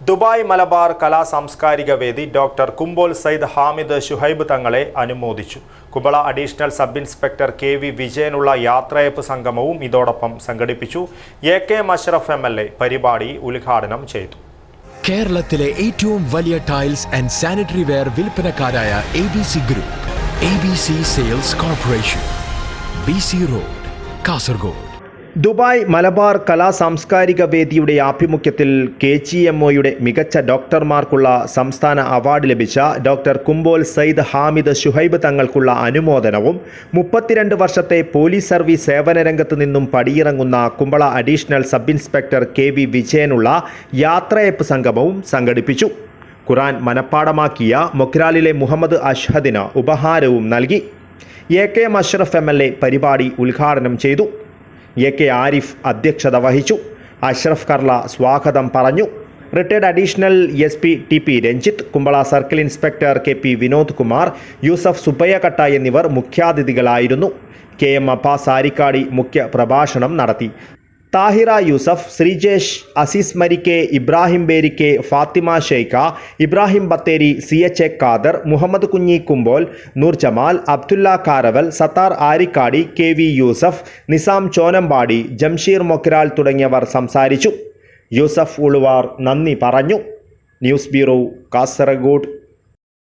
Dubai Malabar കലാ സാംസ്കാരിക വേദി doctor Kumbol Sayyid Hamid Shuhaib തങ്ങളെ അനുമോദിച്ചു. Kumbla additional sub inspector K V വിജയനുള്ള യാത്രയപ്പ് സംഗമവും ഇതോടൊപ്പം സംഘടിപ്പിച്ചു. A K Mashraf M L A പരിപാടി ഉദ്ഘാടനം ചെയ്തു. കേരളത്തിലെ ഏറ്റവും വലിയ tiles and sanitary ware വിൽപ്പനക്കാരായ A B C group A B C sales corporation B C road Kasaragod. Dubai Malabar Kala Samskarika വേദിയുടെ ആഭിമുഖ്യത്തിൽ കെ ജി എം ഒയുടെ മികച്ച ഡോക്ടർമാർക്കുള്ള സംസ്ഥാന അവാർഡ് ലഭിച്ച ഡോക്ടർ കുമ്പോൽ സയ്യിദ് ഹാമിദ് ഷുഹൈബ് തങ്ങൾക്കുള്ള അനുമോദനവും മുപ്പത്തിരണ്ട് വർഷത്തെ പോലീസ് സർവീസ് സേവന രംഗത്ത് നിന്നും പടിയിറങ്ങുന്ന Kumbla additional sub inspector K V വിജയനുള്ള യാത്രയപ്പ് സംഗമവും സംഘടിപ്പിച്ചു. ഖുറാൻ മനപ്പാടമാക്കിയ മൊഖ്രാലിലെ മുഹമ്മദ് അഷ്ഹദിന് ഉപഹാരവും നൽകി. A K M Ashraf M L A പരിപാടി ഉദ്ഘാടനം ചെയ്തു. എ കെ ആരിഫ് അധ്യക്ഷത വഹിച്ചു. അഷ്റഫ് കർള സ്വാഗതം പറഞ്ഞു. Retired additional S P T P Ranjith Kumbla circle inspector K P Vinod Kumar Yusuf Subayyakatta എന്നിവർ മുഖ്യാതിഥികളായിരുന്നു. കെ എം അബ്ബാസ് ആരിക്കാടി മുഖ്യ പ്രഭാഷണം നടത്തി. Tahira Yusuf Sreejesh Aziz Marikke Ibrahim Berikke Fathima Sheikha Ibrahim Batheri C H A Khader Muhammad Kunhi Kumbol Noor Jamal Abdulla Karaval Sathar Arikkady K V Yusuf Nizam Chonampady Jamsheer Mogral തുടങ്ങിയവർ സംസാരിച്ചു. യൂസഫ് ഉളുവാർ നന്ദി പറഞ്ഞു. News bureau Kasaragod.